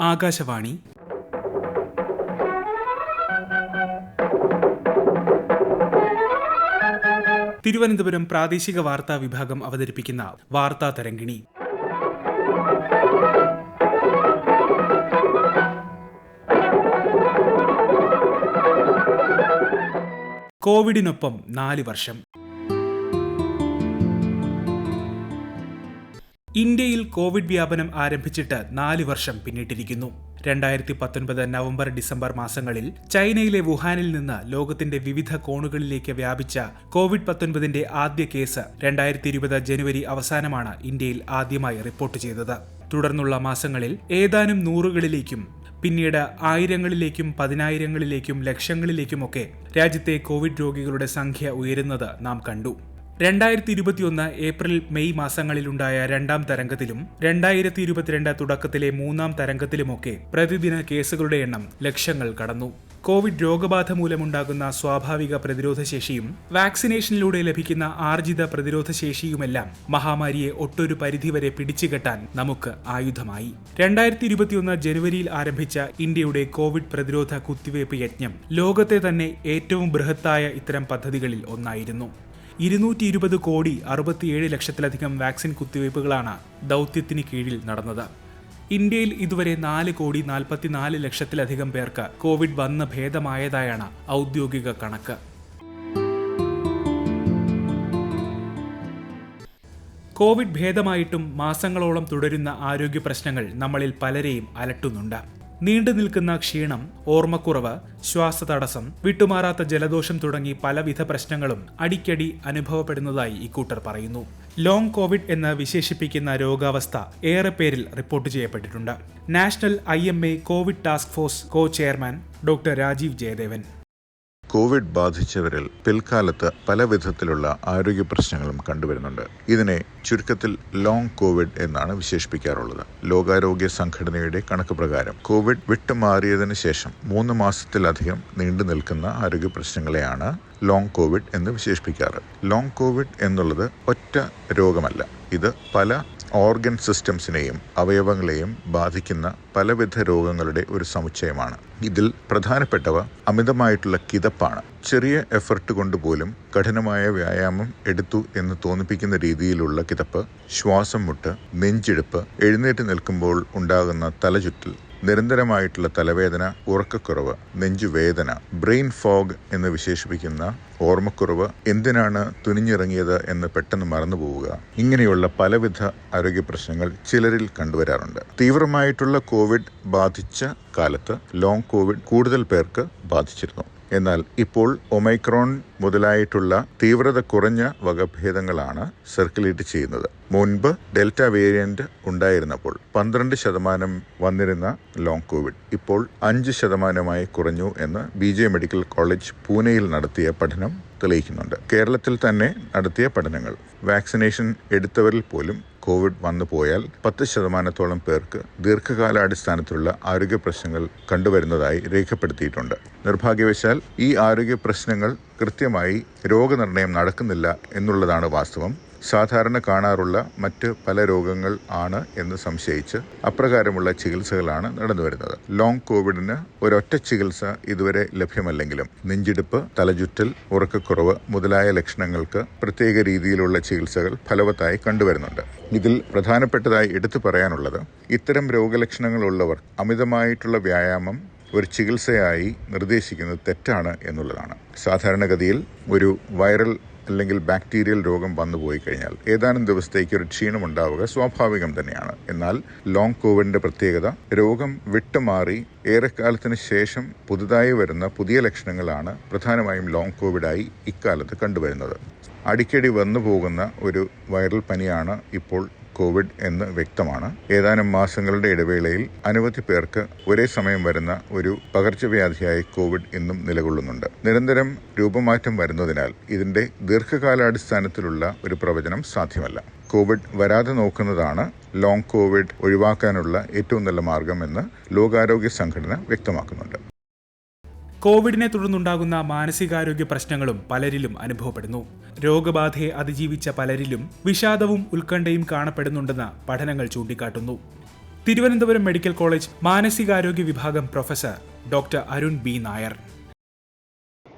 ആകാശവാണി. തിരുവനന്തപുരം പ്രാദേശിക വാർത്താ വിഭാഗം അവതരിപ്പിക്കുന്ന വാർത്താ തരംഗിണി. കോവിഡിനൊപ്പം നാല് വർഷം. ഇന്ത്യയിൽ കോവിഡ് വ്യാപനം ആരംഭിച്ചിട്ട് നാല് വർഷം പിന്നിട്ടിരിക്കുന്നു. രണ്ടായിരത്തി പത്തൊൻപത് നവംബർ ഡിസംബർ മാസങ്ങളിൽ ചൈനയിലെ വുഹാനിൽ നിന്ന് ലോകത്തിന്റെ വിവിധ കോണുകളിലേക്ക് വ്യാപിച്ച കോവിഡ് പത്തൊൻപതിന്റെ ആദ്യ കേസ് രണ്ടായിരത്തി ഇരുപത് ജനുവരി അവസാനമാണ് ഇന്ത്യയിൽ ആദ്യമായി റിപ്പോർട്ട് ചെയ്തത്. തുടർന്നുള്ള മാസങ്ങളിൽ ഏതാനും നൂറുകളിലേക്കും പിന്നീട് ആയിരങ്ങളിലേക്കും പതിനായിരങ്ങളിലേക്കും ലക്ഷങ്ങളിലേക്കുമൊക്കെ രാജ്യത്തെ കോവിഡ് രോഗികളുടെ സംഖ്യ ഉയരുന്നത് നാം കണ്ടു. രണ്ടായിരത്തി ഇരുപത്തിയൊന്ന് ഏപ്രിൽ മെയ് മാസങ്ങളിലുണ്ടായ രണ്ടാം തരംഗത്തിലും രണ്ടായിരത്തി ഇരുപത്തിരണ്ട് തുടക്കത്തിലെ മൂന്നാം തരംഗത്തിലുമൊക്കെ പ്രതിദിന കേസുകളുടെ എണ്ണം ലക്ഷങ്ങൾ കടന്നു. കോവിഡ് രോഗബാധ മൂലമുണ്ടാകുന്ന സ്വാഭാവിക പ്രതിരോധശേഷിയും വാക്സിനേഷനിലൂടെ ലഭിക്കുന്ന ആർജിത പ്രതിരോധശേഷിയുമെല്ലാം മഹാമാരിയെ ഒട്ടൊരു പരിധിവരെ പിടിച്ചുകെട്ടാൻ നമുക്ക് ആയുധമായി. രണ്ടായിരത്തി ഇരുപത്തിയൊന്ന് ജനുവരിയിൽ ആരംഭിച്ച ഇന്ത്യയുടെ കോവിഡ് പ്രതിരോധ കുത്തിവയ്പ് യജ്ഞം ലോകത്തെ തന്നെ ഏറ്റവും ബൃഹത്തായ ഇത്തരം പദ്ധതികളിൽ ഒന്നായിരുന്നു. ഇരുന്നൂറ്റി ഇരുപത് കോടി അറുപത്തിയേഴ് ലക്ഷത്തിലധികം വാക്സിൻ കുത്തിവയ്പ്പുകളാണ് ദൗത്യത്തിന് കീഴിൽ നടന്നത്. ഇന്ത്യയിൽ ഇതുവരെ നാല് കോടി നാൽപ്പത്തിനാല് ലക്ഷത്തിലധികം പേർക്ക് കോവിഡ് വന്ന് ഭേദമായതായാണ് ഔദ്യോഗിക കണക്ക്. കോവിഡ് ഭേദമായിട്ടും മാസങ്ങളോളം തുടരുന്ന ആരോഗ്യ പ്രശ്നങ്ങൾ നമ്മളിൽ പലരെയും അലട്ടുന്നുണ്ട്. നീണ്ടു നിൽക്കുന്ന ക്ഷീണം ഓർമ്മക്കുറവ് ശ്വാസതടസ്സം വിട്ടുമാറാത്ത ജലദോഷം തുടങ്ങി പലവിധ പ്രശ്നങ്ങളും അടിക്കടി അനുഭവപ്പെടുന്നതായി ഇക്കൂട്ടർ പറയുന്നു. ലോങ് കോവിഡ് എന്ന് വിശേഷിപ്പിക്കുന്ന രോഗാവസ്ഥ ഏറെ പേരിൽ റിപ്പോർട്ട് ചെയ്യപ്പെട്ടിട്ടുണ്ട്. National I covid task force co chairman doctor Rajeev Jayadevan. Covid ബാധിച്ചവരിൽ പിൽക്കാലത്ത് പല വിധത്തിലുള്ള ആരോഗ്യ പ്രശ്നങ്ങളും കണ്ടുവരുന്നുണ്ട്. ഇതിനെ ചുരുക്കത്തിൽ ലോങ് കോവിഡ് എന്നാണ് വിശേഷിപ്പിക്കാറുള്ളത്. ലോകാരോഗ്യ സംഘടനയുടെ കണക്ക് പ്രകാരം കോവിഡ് വിട്ടുമാറിയതിനു ശേഷം മൂന്ന് മാസത്തിലധികം നീണ്ടു നിൽക്കുന്ന ആരോഗ്യ പ്രശ്നങ്ങളെയാണ് ലോങ് കോവിഡ് എന്ന് വിശേഷിപ്പിക്കാറ്. ലോങ് കോവിഡ് എന്നുള്ളത് ഒറ്റ രോഗമല്ല. ഇത് പല ഓർഗൻ സിസ്റ്റംസിനെയും അവയവങ്ങളെയും ബാധിക്കുന്ന പലവിധ രോഗങ്ങളുടെ ഒരു സമുച്ചയമാണ്. ഇതിൽ പ്രധാനപ്പെട്ടവ അമിതമായിട്ടുള്ള കിതപ്പാണ്. ചെറിയ എഫർട്ട് കൊണ്ട് പോലും കഠിനമായ വ്യായാമം എടുത്തു എന്ന് തോന്നിപ്പിക്കുന്ന രീതിയിലുള്ള കിതപ്പ് ശ്വാസം മുട്ട് നെഞ്ചിടിപ്പ് എഴുന്നേറ്റ് നിൽക്കുമ്പോൾ ഉണ്ടാകുന്ന തലചുറ്റൽ നിരന്തരമായിട്ടുള്ള തലവേദന ഉറക്കക്കുറവ് നെഞ്ചുവേദന ബ്രെയിൻ ഫോഗ് എന്ന് വിശേഷിപ്പിക്കുന്ന ഓർമ്മക്കുറവ് എന്തിനാണ് തുനിഞ്ഞിറങ്ങിയത് എന്ന് പെട്ടെന്ന് മറന്നുപോവുക. ഇങ്ങനെയുള്ള പലവിധ ആരോഗ്യ പ്രശ്നങ്ങൾ ചിലരിൽ കണ്ടുവരാറുണ്ട്. തീവ്രമായിട്ടുള്ള കോവിഡ് ബാധിച്ച കാലത്ത് ലോങ് കോവിഡ് കൂടുതൽ പേർക്ക് ബാധിച്ചിരുന്നു. എന്നാൽ ഇപ്പോൾ ഒമൈക്രോൺ മുതലായിട്ടുള്ള തീവ്രത കുറഞ്ഞ വകഭേദങ്ങളാണ് സർക്കുലേറ്റ് ചെയ്യുന്നത്. മുൻപ് ഡെൽറ്റ വേരിയന്റ് ഉണ്ടായിരുന്നപ്പോൾ പന്ത്രണ്ട് ശതമാനം വന്നിരുന്ന ലോങ് കോവിഡ് ഇപ്പോൾ അഞ്ച് ശതമാനമായി കുറഞ്ഞു എന്ന് ബി ജെ മെഡിക്കൽ കോളേജ് പൂനെയിൽ നടത്തിയ പഠനം തെളിയിക്കുന്നുണ്ട്. കേരളത്തിൽ തന്നെ നടത്തിയ പഠനങ്ങൾ. വാക്സിനേഷൻ എടുത്തവരിൽ പോലും കോവിഡ് വന്നു പോയാൽ പത്ത് ശതമാനത്തോളം പേർക്ക് ദീർഘകാലാടിസ്ഥാനത്തിലുള്ള ആരോഗ്യ പ്രശ്നങ്ങൾ കണ്ടുവരുന്നതായി രേഖപ്പെടുത്തിയിട്ടുണ്ട്. നിർഭാഗ്യവശാൽ ഈ ആരോഗ്യ പ്രശ്നങ്ങൾ കൃത്യമായി രോഗനിർണയം നടക്കുന്നില്ല എന്നുള്ളതാണ് വാസ്തവം. സാധാരണ കാണാറുള്ള മറ്റ് പല രോഗങ്ങൾ ആണ് എന്ന് സംശയിച്ച് അപ്രകാരമുള്ള ചികിത്സകളാണ് നടന്നു വരുന്നത്. ലോങ് കോവിഡിന് ഒരൊറ്റ ചികിത്സ ഇതുവരെ ലഭ്യമല്ലെങ്കിലും നെഞ്ചിടിപ്പ് തലചുറ്റൽ ഉറക്കക്കുറവ് മുതലായ ലക്ഷണങ്ങൾക്ക് പ്രത്യേക രീതിയിലുള്ള ചികിത്സകൾ ഫലവത്തായി കണ്ടുവരുന്നുണ്ട്. ഇതിൽ പ്രധാനപ്പെട്ടതായി എടുത്തു പറയാനുള്ളത് ഇത്തരം രോഗലക്ഷണങ്ങളുള്ളവർ അമിതമായിട്ടുള്ള വ്യായാമം ഒരു ചികിത്സയായി നിർദ്ദേശിക്കുന്നത് തെറ്റാണ് എന്നുള്ളതാണ്. സാധാരണഗതിയിൽ ഒരു വൈറൽ അല്ലെങ്കിൽ ബാക്ടീരിയൽ രോഗം വന്നു പോയി കഴിഞ്ഞാൽ ഏതാനും ദിവസത്തേക്ക് ഒരു ക്ഷീണം ഉണ്ടാവുക സ്വാഭാവികം തന്നെയാണ്. എന്നാൽ ലോങ് കോവിഡിന്റെ പ്രത്യേകത രോഗം വിട്ടുമാറി ഏറെക്കാലത്തിന് ശേഷം പുതുതായി വരുന്ന പുതിയ ലക്ഷണങ്ങളാണ് പ്രധാനമായും ലോങ് കോവിഡായി ഇക്കാലത്ത് കണ്ടുവരുന്നത്. അടിക്കടി വന്നു പോകുന്ന ഒരു വൈറൽ പനിയാണ് ഇപ്പോൾ കോവിഡ് എന്ന് വ്യക്തമാണ്. ഏതാനും മാസങ്ങളുടെ ഇടവേളയിൽ അനവധി പേർക്ക് ഒരേ സമയം വരുന്ന ഒരു പകർച്ചവ്യാധിയായി കോവിഡ് ഇന്നും നിലകൊള്ളുന്നുണ്ട്. നിരന്തരം രൂപമാറ്റം വരുന്നതിനാൽ ഇതിന്റെ ദീർഘകാലാടിസ്ഥാനത്തിലുള്ള ഒരു പ്രവചനം സാധ്യമല്ല. കോവിഡ് വരാതെ നോക്കുന്നതാണ് ലോങ് കോവിഡ് ഒഴിവാക്കാനുള്ള ഏറ്റവും നല്ല മാർഗമെന്ന് ലോകാരോഗ്യ സംഘടന വ്യക്തമാക്കുന്നുണ്ട്. കോവിഡിനെ തുടർന്നുണ്ടാകുന്ന മാനസികാരോഗ്യ പ്രശ്നങ്ങളും പലരിലും അനുഭവപ്പെടുന്നു. രോഗബാധയെ അതിജീവിച്ച പലരിലും വിഷാദവും ഉത്കണ്ഠയും കാണപ്പെടുന്നുണ്ടെന്ന് പഠനങ്ങൾ ചൂണ്ടിക്കാട്ടുന്നു. തിരുവനന്തപുരം മെഡിക്കൽ കോളേജ് മാനസികാരോഗ്യ വിഭാഗം professor doctor Arun B Nair.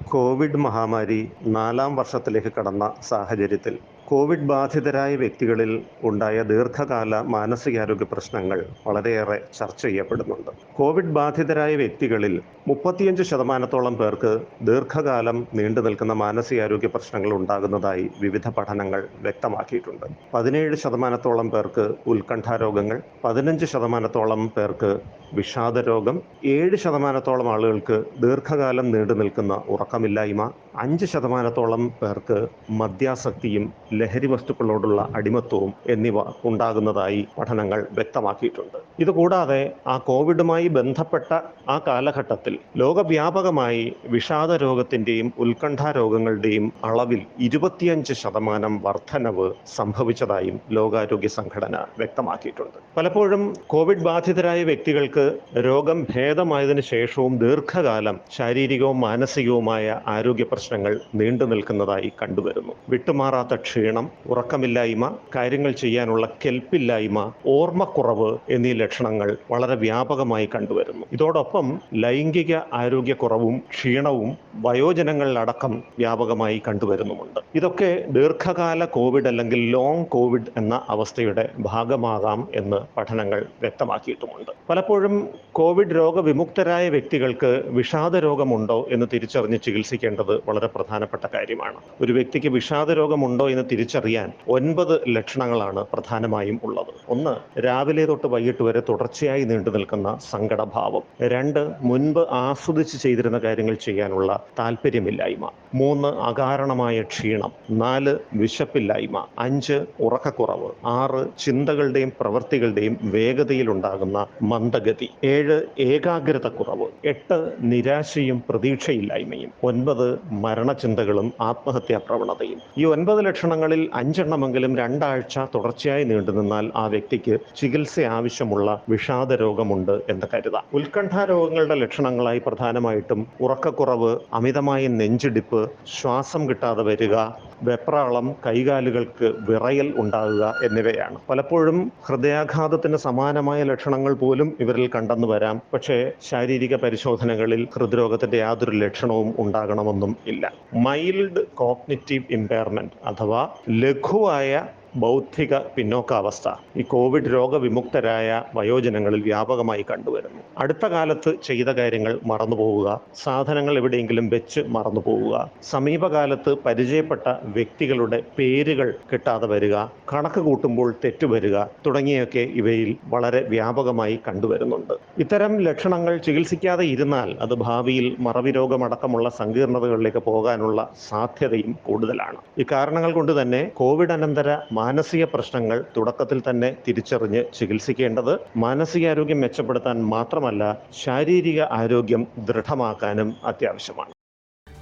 Covid മഹാമാരി നാലാം വർഷത്തിലേക്ക് കടന്ന സാഹചര്യത്തിൽ കോവിഡ് ബാധിതരായ വ്യക്തികളിൽ ഉണ്ടായ ദീർഘകാല മാനസികാരോഗ്യ പ്രശ്നങ്ങൾ വളരെയേറെ ചർച്ച ചെയ്യപ്പെടുന്നുണ്ട്. കോവിഡ് ബാധിതരായ വ്യക്തികളിൽ മുപ്പത്തിയഞ്ച് ശതമാനത്തോളം പേർക്ക് ദീർഘകാലം നീണ്ടു നിൽക്കുന്ന മാനസികാരോഗ്യ പ്രശ്നങ്ങൾ ഉണ്ടാകുന്നതായി വിവിധ പഠനങ്ങൾ വ്യക്തമാക്കിയിട്ടുണ്ട്. പതിനേഴ് ശതമാനത്തോളം പേർക്ക് ഉത്കണ്ഠാരോഗങ്ങൾ പതിനഞ്ച് ശതമാനത്തോളം പേർക്ക് വിഷാദരോഗം ഏഴ് ശതമാനത്തോളം ആളുകൾക്ക് ദീർഘകാലം നീണ്ടു നിൽക്കുന്ന ഉറക്കമില്ലായ്മ അഞ്ച് ശതമാനത്തോളം പേർക്ക് മദ്യാസക്തിയും ലഹരി വസ്തുക്കളോടുള്ള അടിമത്വവും എന്നിവ ഉണ്ടാകുന്നതായി പഠനങ്ങൾ വ്യക്തമാക്കിയിട്ടുണ്ട്. ഇതുകൂടാതെ ആ കോവിഡുമായി ബന്ധപ്പെട്ട ആ കാലഘട്ടത്തിൽ ലോകവ്യാപകമായി വിഷാദ രോഗത്തിന്റെയും ഉത്കണ്ഠാ രോഗങ്ങളുടെയും അളവിൽ ഇരുപത്തിയഞ്ച് ശതമാനം വർധനവ് സംഭവിച്ചതായും ലോകാരോഗ്യ സംഘടന വ്യക്തമാക്കിയിട്ടുണ്ട്. പലപ്പോഴും കോവിഡ് ബാധിതരായ വ്യക്തികൾക്ക് രോഗം ഭേദമായതിനു ശേഷവും ദീർഘകാലം ശാരീരികവും മാനസികവുമായ ആരോഗ്യ പ്രശ്നങ്ങൾ നീണ്ടു നിൽക്കുന്നതായി കണ്ടുവരുന്നു. വിട്ടുമാറാത്ത ക്ഷീണം ഉറക്കമില്ലായ്മ കാര്യങ്ങൾ ചെയ്യാനുള്ള കെൽപ്പില്ലായ്മ ഓർമ്മക്കുറവ് എന്നീ ലക്ഷണങ്ങൾ വളരെ വ്യാപകമായി കണ്ടുവരുന്നു. ഇതോടൊപ്പം ലൈംഗിക ആരോഗ്യക്കുറവും ക്ഷീണവും വയോജനങ്ങളിലടക്കം വ്യാപകമായി കണ്ടുവരുന്നുമുണ്ട്. ഇതൊക്കെ ദീർഘകാല കോവിഡ് അല്ലെങ്കിൽ ലോങ് കോവിഡ് എന്ന അവസ്ഥയുടെ ഭാഗമാകാം എന്ന് പഠനങ്ങൾ വ്യക്തമാക്കിയിട്ടുമുണ്ട്. പലപ്പോഴും കോവിഡ് രോഗവിമുക്തരായ വ്യക്തികൾക്ക് വിഷാദ രോഗമുണ്ടോ എന്ന് തിരിച്ചറിഞ്ഞ് ചികിത്സിക്കേണ്ടത് വളരെ പ്രധാനപ്പെട്ട കാര്യമാണ്. ഒരു വ്യക്തിക്ക് വിഷാദ രോഗമുണ്ടോ എന്ന് തിരിച്ചറിയാൻ ഒൻപത് ലക്ഷണങ്ങളാണ് പ്രധാനമായും ഉള്ളത്. ഒന്ന് രാവിലെ തൊട്ട് വൈകിട്ട് വരെ തുടർച്ചയായി നീണ്ടു നിൽക്കുന്ന സങ്കടഭാവം. രണ്ട് മുൻപ് ആസ്വദിച്ച് ചെയ്തിരുന്ന കാര്യങ്ങൾ ചെയ്യാനുള്ള താല്പര്യമില്ലായ്മ. മൂന്ന് അകാരണമായ ക്ഷീണം. നാല് വിശപ്പില്ലായ്മ. അഞ്ച് ഉറക്കക്കുറവ്. ആറ് ചിന്തകളുടെയും പ്രവൃത്തികളുടെയും വേഗതയിലുണ്ടാകുന്ന മന്ദഗതി. ഏഴ് ഏകാഗ്രത കുറവ് എട്ട് നിരാശയും പ്രതീക്ഷയില്ലായ്മയും. ഒൻപത് മരണചിന്തകളും ആത്മഹത്യാ പ്രവണതയും. ഈ ഒൻപത് ലക്ഷണങ്ങളിൽ അഞ്ചെണ്ണമെങ്കിലും രണ്ടാഴ്ച തുടർച്ചയായി നീണ്ടു നിന്നാൽ ആ വ്യക്തിക്ക് ചികിത്സ ആവശ്യമുള്ള വിഷാദ രോഗമുണ്ട് എന്ന് കരുതാം. ഉത്കണ്ഠ രോഗങ്ങളുടെ ലക്ഷണങ്ങളായി പ്രധാനമായിട്ടും ഉറക്കക്കുറവ് അമിതമായ നെഞ്ചിടിപ്പ് ശ്വാസം കിട്ടാതെ വരിക വെപ്രാളം കൈകാലുകൾക്ക് വിറയൽ ഉണ്ടാകുക എന്നിവയാണ്. പലപ്പോഴും ഹൃദയാഘാതത്തിന് സമാനമായ ലക്ഷണങ്ങൾ പോലും ഇവരിൽ കണ്ടെന്നു വരാം. പക്ഷേ ശാരീരിക പരിശോധനകളിൽ ഹൃദ്രോഗത്തിന്റെ യാതൊരു ലക്ഷണവും ഉണ്ടാകണമെന്നും ഇല്ല. മൈൽഡ് കോഗ്നിറ്റീവ് ഇമ്പയർമെന്റ് അഥവാ ലഘുവായ ബൗദ്ധിക പിന്നോക്കാവസ്ഥ ഈ കോവിഡ് രോഗവിമുക്തരായ വയോജനങ്ങളിൽ വ്യാപകമായി കണ്ടുവരുന്നു. അടുത്ത കാലത്ത് ചെയ്ത കാര്യങ്ങൾ മറന്നുപോവുക സാധനങ്ങൾ എവിടെയെങ്കിലും വെച്ച് മറന്നുപോവുക സമീപകാലത്ത് പരിചയപ്പെട്ട വ്യക്തികളുടെ പേരുകൾ കിട്ടാതെ വരിക കണക്ക് കൂട്ടുമ്പോൾ തെറ്റുവരിക തുടങ്ങിയൊക്കെ ഇവയിൽ വളരെ വ്യാപകമായി കണ്ടുവരുന്നുണ്ട്. ഇത്തരം ലക്ഷണങ്ങൾ ചികിത്സിക്കാതെ ഇരുന്നാൽ അത് ഭാവിയിൽ മറവി രോഗമടക്കമുള്ള സങ്കീർണതകളിലേക്ക് പോകാനുള്ള സാധ്യതയും കൂടുതലാണ്. ഈ കാരണങ്ങൾ കൊണ്ട് തന്നെ കോവിഡ് അനന്തര മാനസിക പ്രശ്നങ്ങൾ തുടക്കത്തിൽ തന്നെ തിരിച്ചറിഞ്ഞ് ചികിത്സിക്കേണ്ടത് മാനസികാരോഗ്യം മെച്ചപ്പെടുത്താൻ മാത്രമല്ല ശാരീരിക ആരോഗ്യം ദൃഢമാക്കാനും അത്യാവശ്യമാണ്.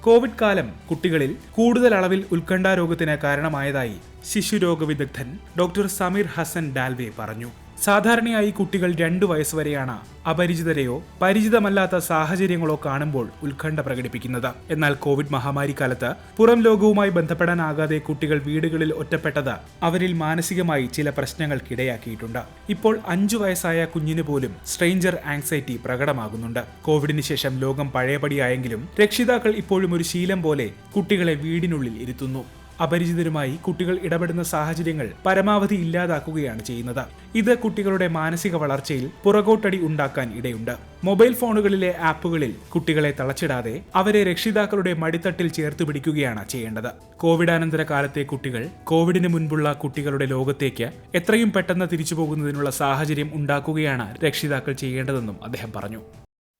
കോവിഡ് കാലം കുട്ടികളിൽ കൂടുതൽ അളവിൽ ഉത്കണ്ഠാരോഗത്തിന് കാരണമായതായി ശിശുരോഗ വിദഗ്ധൻ ഡോക്ടർ സമീർ ഹസൻ ഡാൽവെ പറഞ്ഞു. സാധാരണയായി കുട്ടികൾ രണ്ടു വയസ്സുവരെയാണ് അപരിചിതരെയോ പരിചിതമല്ലാത്ത സാഹചര്യങ്ങളോ കാണുമ്പോൾ ഉത്കണ്ഠ പ്രകടിപ്പിക്കുന്നത്. എന്നാൽ കോവിഡ് മഹാമാരി കാലത്ത് പുറം ലോകവുമായി ബന്ധപ്പെടാനാകാതെ കുട്ടികൾ വീടുകളിൽ ഒറ്റപ്പെട്ടത് അവരിൽ മാനസികമായി ചില പ്രശ്നങ്ങൾക്കിടയാക്കിയിട്ടുണ്ട്. ഇപ്പോൾ അഞ്ചു വയസ്സായ കുഞ്ഞിന് പോലും സ്ട്രെയിഞ്ചർ ആങ്സൈറ്റി പ്രകടമാകുന്നുണ്ട്. കോവിഡിന് ശേഷം ലോകം പഴയപടിയായെങ്കിലും രക്ഷിതാക്കൾ ഇപ്പോഴും ഒരു ശീലം പോലെ കുട്ടികളെ വീടിനുള്ളിൽ ഇരുത്തുന്നു. അപരിചിതരുമായി കുട്ടികൾ ഇടപെടുന്ന സാഹചര്യങ്ങൾ പരമാവധി ഇല്ലാതാക്കുകയാണ് ചെയ്യുന്നത്. ഇത് കുട്ടികളുടെ മാനസിക വളർച്ചയിൽ പുറകോട്ടടി ഉണ്ടാക്കാൻ ഇടയുണ്ട്. മൊബൈൽ ഫോണുകളിലെ ആപ്പുകളിൽ കുട്ടികളെ തളച്ചിടാതെ അവരെ രക്ഷിതാക്കളുടെ മടിത്തട്ടിൽ ചേർത്ത് പിടിക്കുകയാണ് ചെയ്യേണ്ടത്. കോവിഡാനന്തര കാലത്തെ കുട്ടികൾ കോവിഡിന് മുൻപുള്ള കുട്ടികളുടെ ലോകത്തേക്ക് എത്രയും പെട്ടെന്ന് തിരിച്ചു പോകുന്നതിനുള്ള സാഹചര്യം ഉണ്ടാക്കുകയാണ് രക്ഷിതാക്കൾ ചെയ്യേണ്ടതെന്നും അദ്ദേഹം പറഞ്ഞു.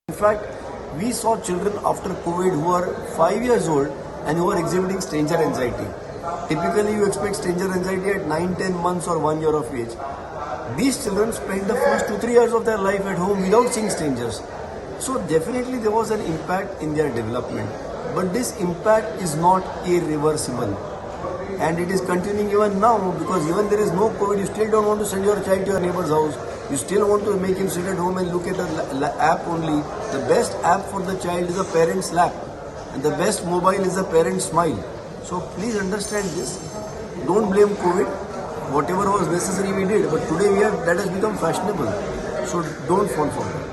Fact, we saw children after COVID who are five years old and who are exhibiting stranger anxiety. Typically, you expect stranger anxiety at 9, 10 months or 1 year of age. These children spend the first 2, 3 years of their life at home without seeing strangers. So, definitely, there was an impact in their development. But this impact is not irreversible. And it is continuing even now because even there is no COVID, you still don't want to send your child to your neighbor's house. You still want to make him sit at home and look at la- app only. The best app for the child is a parent's lap, and the best mobile is a parent's smile. So please understand this. Don't blame COVID. Whatever was necessary, we did. But today we have that has become fashionable. So don't fall for it.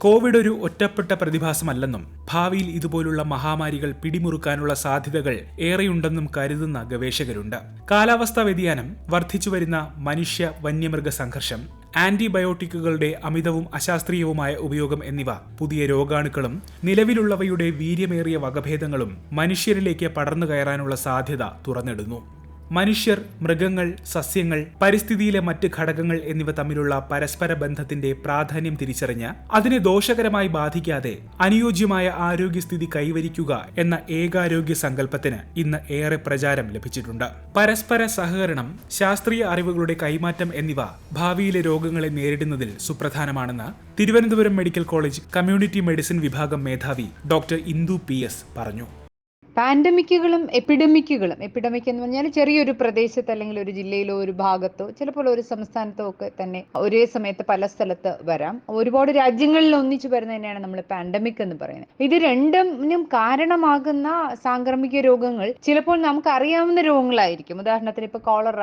Covid ഒരു ഒറ്റപ്പെട്ട പ്രതിഭാസമല്ലെന്നും ഭാവിയിൽ ഇതുപോലുള്ള മഹാമാരികൾ പിടിമുറുക്കാനുള്ള സാധ്യതകൾ ഏറെയുണ്ടെന്നും കരുതുന്ന ഗവേഷകരുണ്ട് കാലാവസ്ഥാ വ്യതിയാനം വർദ്ധിച്ചുവരുന്ന മനുഷ്യ വന്യമൃഗ സംഘർഷം ആന്റിബയോട്ടിക്കുകളുടെ അമിതവും അശാസ്ത്രീയവുമായ ഉപയോഗം എന്നിവ പുതിയ രോഗാണുക്കളും നിലവിലുള്ളവയുടെ വീര്യമേറിയ വകഭേദങ്ങളും മനുഷ്യരിലേക്ക് പടർന്നു കയറാനുള്ള സാധ്യത തുറന്നിടുന്നു. മനുഷ്യർ മൃഗങ്ങൾ സസ്യങ്ങൾ പരിസ്ഥിതിയിലെ മറ്റ് ഘടകങ്ങൾ എന്നിവ തമ്മിലുള്ള പരസ്പര ബന്ധത്തിന്റെ പ്രാധാന്യം തിരിച്ചറിഞ്ഞ് അതിനെ ദോഷകരമായി ബാധിക്കാതെ അനുയോജ്യമായ ആരോഗ്യസ്ഥിതി കൈവരിക്കുക എന്ന ഏകാരോഗ്യ സങ്കല്പത്തിന് ഇന്ന് ഏറെ പ്രചാരം ലഭിച്ചിട്ടുണ്ട്. പരസ്പര സഹകരണം ശാസ്ത്രീയ അറിവുകളുടെ കൈമാറ്റം എന്നിവ ഭാവിയിലെ രോഗങ്ങളെ നേരിടുന്നതിൽ സുപ്രധാനമാണെന്ന് Thiruvananthapuram medical college community medicine വിഭാഗം മേധാവി ഡോക്ടർ ഇന്ദു പി എസ് പറഞ്ഞു. പാൻഡമിക്കുകളും എപ്പിഡമിക്കുകളും എപ്പിഡമിക് എന്ന് പറഞ്ഞാൽ ചെറിയൊരു പ്രദേശത്ത് അല്ലെങ്കിൽ ഒരു ജില്ലയിലോ ഒരു ഭാഗത്തോ ചിലപ്പോൾ ഒരു സംസ്ഥാനത്തോ ഒക്കെ തന്നെ ഒരേ സമയത്ത് പല സ്ഥലത്ത് വരാം. ഒരുപാട് രാജ്യങ്ങളിൽ ഒന്നിച്ചു വരുന്നതിനെയാണ് നമ്മൾ പാൻഡമിക് എന്ന് പറയുന്നത്. ഇത് രണ്ടിനും കാരണമാകുന്ന സാംക്രമിക രോഗങ്ങൾ ചിലപ്പോൾ നമുക്ക് അറിയാവുന്ന രോഗങ്ങളായിരിക്കും. ഉദാഹരണത്തിന് ഇപ്പൊ cholera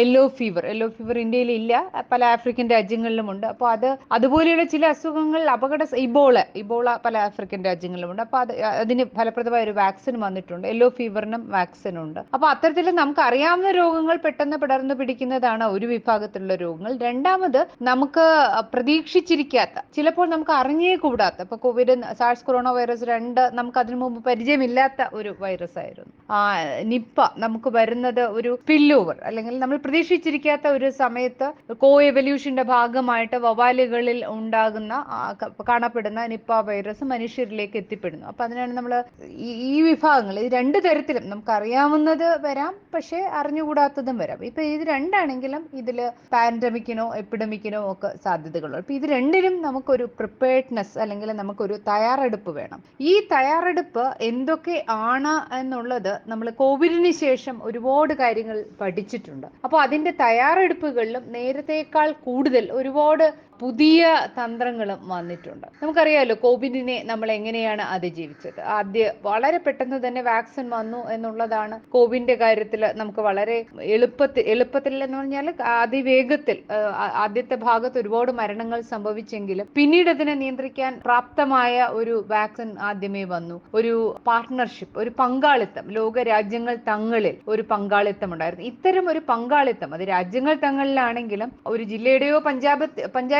yellow fever yellow fever ഇന്ത്യയിൽ ഇല്ല. പല ആഫ്രിക്കൻ രാജ്യങ്ങളിലും ഉണ്ട്. അപ്പോൾ അത് അതുപോലെയുള്ള ചില അസുഖങ്ങൾ അപകട ഇബോള ഇബോള പല ആഫ്രിക്കൻ രാജ്യങ്ങളിലുമുണ്ട് അപ്പോൾ അത് അതിന് ഫലപ്രദമായ ഒരു വാക്സിൻ വന്നിട്ടുണ്ട്. യെല്ലോ ഫീവറിനും വാക്സിൻ ഉണ്ട്. അപ്പൊ അത്തരത്തിൽ നമുക്ക് അറിയാവുന്ന രോഗങ്ങൾ പെട്ടെന്ന് പടർന്നു പിടിക്കുന്നതാണ് ഒരു വിഭാഗത്തിലുള്ള രോഗങ്ങൾ. രണ്ടാമത് നമുക്ക് പ്രതീക്ഷിച്ചിരിക്കാത്ത ചിലപ്പോൾ നമുക്ക് അറിഞ്ഞേ കൂടാത്ത ഇപ്പൊ കോവിഡ് സാഴ്സ് കൊറോണ വൈറസ് രണ്ട് നമുക്ക് അതിനു മുമ്പ് പരിചയമില്ലാത്ത ഒരു വൈറസ് ആയിരുന്നു. ആ നിപ്പ നമുക്ക് വരുന്നത് ഒരു സ്പില്ലോവർ അല്ലെങ്കിൽ നമ്മൾ പ്രതീക്ഷിച്ചിരിക്കാത്ത ഒരു സമയത്ത് കോ എവല്യൂഷന്റെ ഭാഗമായിട്ട് വവാലുകളിൽ ഉണ്ടാകുന്ന കാണപ്പെടുന്ന നിപ്പ വൈറസ് മനുഷ്യരിലേക്ക് എത്തിപ്പെടുന്നു. അപ്പൊ അതിനാണ് നമ്മൾ ഈ വിഭാഗങ്ങൾ. ഇത് രണ്ട് തരത്തിലും നമുക്ക് അറിയാവുന്നത് വരാം പക്ഷേ അറിഞ്ഞുകൂടാത്തതും വരാം. ഇപ്പൊ ഇത് രണ്ടാണെങ്കിലും ഇതിൽ പാൻഡമിക്കിനോ എപ്പിഡമിക്കിനോ ഒക്കെ സാധ്യതകളുണ്ട്. അപ്പൊ ഇത് രണ്ടിനും നമുക്കൊരു പ്രിപ്പയർഡ്നെസ് അല്ലെങ്കിൽ നമുക്കൊരു തയ്യാറെടുപ്പ് വേണം. ഈ തയ്യാറെടുപ്പ് എന്തൊക്കെ ആണ് എന്നുള്ളത് നമ്മൾ കോവിഡിന് ശേഷം ഒരുപാട് കാര്യങ്ങൾ പഠിച്ചിട്ടുണ്ട്. അപ്പോൾ അതിന്റെ തയ്യാറെടുപ്പുകളിലും നേരത്തേക്കാൾ കൂടുതൽ ഒരുപാട് പുതിയ തന്ത്രങ്ങളും വന്നിട്ടുണ്ട്. നമുക്കറിയാമല്ലോ കോവിഡിനെ നമ്മൾ എങ്ങനെയാണ് അതിജീവിച്ചത്? ആദ്യ വളരെ പെട്ടെന്ന് തന്നെ വാക്സിൻ വന്നു എന്നുള്ളതാണ് കോവിഡിന്റെ കാര്യത്തിൽ നമുക്ക് വളരെ എളുപ്പത്തിൽ എളുപ്പത്തിൽ എന്ന് പറഞ്ഞാൽ അതിവേഗത്തിൽ ആദ്യത്തെ ഭാഗത്ത് ഒരുപാട് മരണങ്ങൾ സംഭവിച്ചെങ്കിലും പിന്നീട് അതിനെ നിയന്ത്രിക്കാൻ പ്രാപ്തമായ ഒരു വാക്സിൻ ആദ്യമേ വന്നു. ഒരു പാർട്ട്ണർഷിപ്പ് ഒരു പങ്കാളിത്തം. ലോക രാജ്യങ്ങൾ തങ്ങളിൽ ഒരു പങ്കാളിത്തം ഉണ്ടായിരുന്നു. ഇത്തരം ഒരു പങ്കാളിത്തം അത് രാജ്യങ്ങൾ തങ്ങളിലാണെങ്കിലും ഒരു ജില്ലയുടെയോ പഞ്ചാബ്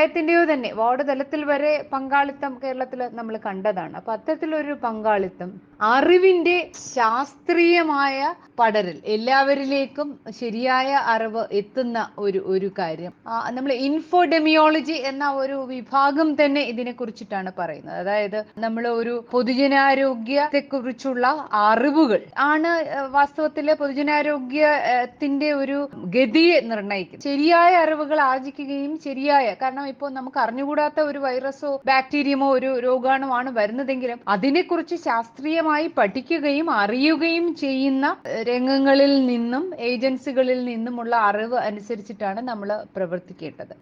പഞ്ചായത്തിന്റെയോ തന്നെ വാർഡ് തലത്തിൽ വരെ പങ്കാളിത്തം കേരളത്തിൽ നമ്മൾ കണ്ടതാണ്. അപ്പൊ അത്തരത്തിലൊരു പങ്കാളിത്തം അറിവിന്റെ ശാസ്ത്രീയമായ പടരൽ എല്ലാവരിലേക്കും ശരിയായ അറിവ് എത്തുന്ന ഒരു ഒരു കാര്യം. നമ്മൾ ഇൻഫോഡെമിയോളജി എന്ന ഒരു വിഭാഗം തന്നെ ഇതിനെ കുറിച്ചിട്ടാണ് പറയുന്നത്. അതായത് നമ്മൾ ഒരു പൊതുജനാരോഗ്യത്തെ കുറിച്ചുള്ള അറിവുകൾ ആണ് വാസ്തവത്തിൽ പൊതുജനാരോഗ്യത്തിന്റെ ഒരു ഗതിയെ നിർണയിക്കും. ശരിയായ അറിവുകൾ ആർജിക്കുകയും ശരിയായ കാരണം ഇപ്പോൾ നമുക്ക് അറിഞ്ഞുകൂടാത്ത ഒരു വൈറസോ ബാക്ടീരിയമോ ഒരു രോഗാണുമാണ് വരുന്നതെങ്കിലും അതിനെക്കുറിച്ച് ശാസ്ത്രീയമായി പഠിക്കുകയും അറിയുകയും ചെയ്യുന്ന രംഗങ്ങളിൽ നിന്നും ഏജൻസികളിൽ നിന്നുമുള്ള അറിവ് അനുസരിച്ചിട്ടാണ് നമ്മൾ പ്രവർത്തിക്കേണ്ടത്.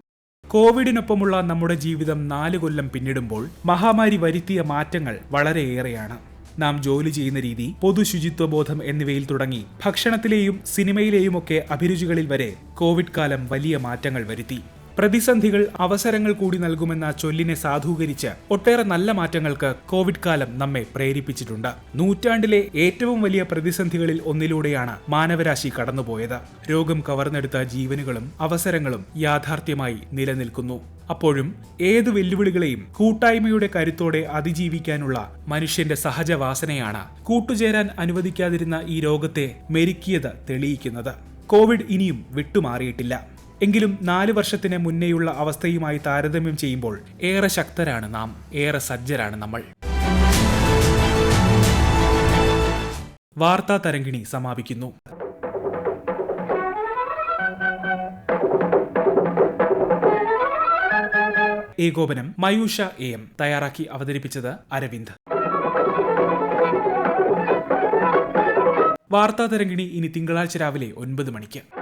കോവിഡിനൊപ്പമുള്ള നമ്മുടെ ജീവിതം നാല് കൊല്ലം പിന്നിടുമ്പോൾ മഹാമാരി വരുത്തിയ മാറ്റങ്ങൾ വളരെയേറെയാണ്. നാം ജോലി ചെയ്യുന്ന രീതി പൊതു ശുചിത്വബോധം എന്നിവയിൽ തുടങ്ങി ഭക്ഷണത്തിലെയും സിനിമയിലെയുമൊക്കെ അഭിരുചികളിൽ വരെ കോവിഡ് കാലം വലിയ മാറ്റങ്ങൾ വരുത്തി. പ്രതിസന്ധികൾ അവസരങ്ങൾ കൂടി നൽകുമെന്ന ചൊല്ലിനെ സാധൂകരിച്ച് ഒട്ടേറെ നല്ല മാറ്റങ്ങൾക്ക് കോവിഡ് കാലം നമ്മെ പ്രേരിപ്പിച്ചിട്ടുണ്ട്. നൂറ്റാണ്ടിലെ ഏറ്റവും വലിയ പ്രതിസന്ധികളിൽ ഒന്നിലൂടെയാണ് മാനവരാശി കടന്നുപോയത്. രോഗം കവർന്നെടുത്ത ജീവനുകളും അവസരങ്ങളും യാഥാർത്ഥ്യമായി നിലനിൽക്കുന്നു. അപ്പോഴും ഏത് വെല്ലുവിളികളെയും കൂട്ടായ്മയുടെ കരുത്തോടെ അതിജീവിക്കാനുള്ള മനുഷ്യന്റെ സഹജവാസനയാണ് കൂട്ടുചേരാൻ അനുവദിക്കാതിരുന്ന ഈ രോഗത്തെ മെരുക്കിയത് തെളിയിക്കുന്നത്. കോവിഡ് ഇനിയും വിട്ടുമാറിയിട്ടില്ല. എങ്കിലും നാല് വർഷത്തിന് മുന്നേയുള്ള അവസ്ഥയുമായി താരതമ്യം ചെയ്യുമ്പോൾ ഏറെ ശക്തരാണ് നാം ഏറെ സജ്ജരാണ് നമ്മൾ. വാർത്താ തരംഗിണി സമാപിക്കുന്നു. ഏകോപനം മയൂഷ എ എം തയ്യാറാക്കി അവതരിപ്പിച്ചത് അരവിന്ദ്. വാർത്താ തരംഗിണി ഇനി തിങ്കളാഴ്ച രാവിലെ ഒൻപത് മണിക്ക്.